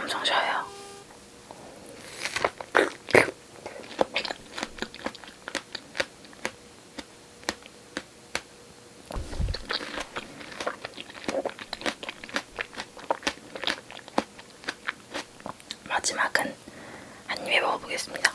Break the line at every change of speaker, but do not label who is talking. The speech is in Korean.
엄청 셔요. 마지막은 한 입에 먹어보겠습니다.